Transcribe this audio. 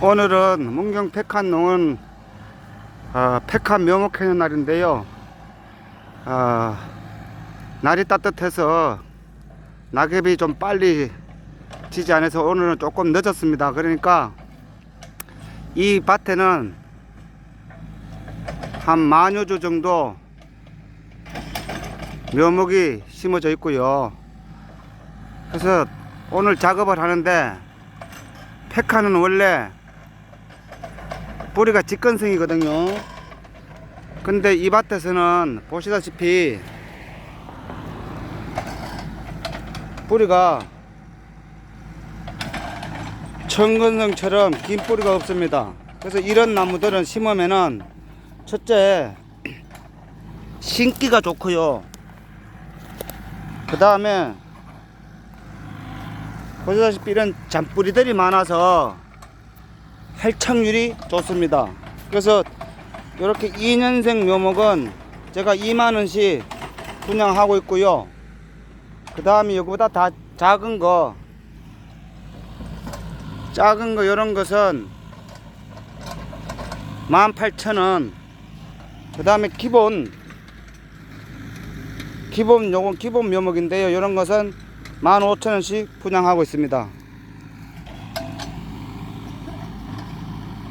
오늘은 문경 백한농은 어, 백한 묘목하는 날인데요. 아, 날이 따뜻해서 낙엽이 좀 빨리 지지 않아서 오늘은 조금 늦었습니다. 그러니까 이 밭에는 한 만여 주 정도 묘목이 심어져 있고요. 그래서 오늘 작업을 하는데 페카는 원래 뿌리가 직건성이거든요. 근데 이 밭에서는 보시다시피 뿌리가 청건성처럼 긴 뿌리가 없습니다. 그래서 이런 나무들은 심으면은 첫째 신기가 좋고요. 그 다음에 보시다시피 이런 잔뿌리들이 많아서 활착률이 좋습니다. 그래서 이렇게 2년생 묘목은 제가 2만원씩 분양하고 있고요. 그 다음에 이거보다 다 작은 거, 작은 거 이런 것은 18,000원. 그 다음에 기본, 기본 요건 기본 묘목인데요. 이런 것은 15,000원씩 분양하고 있습니다.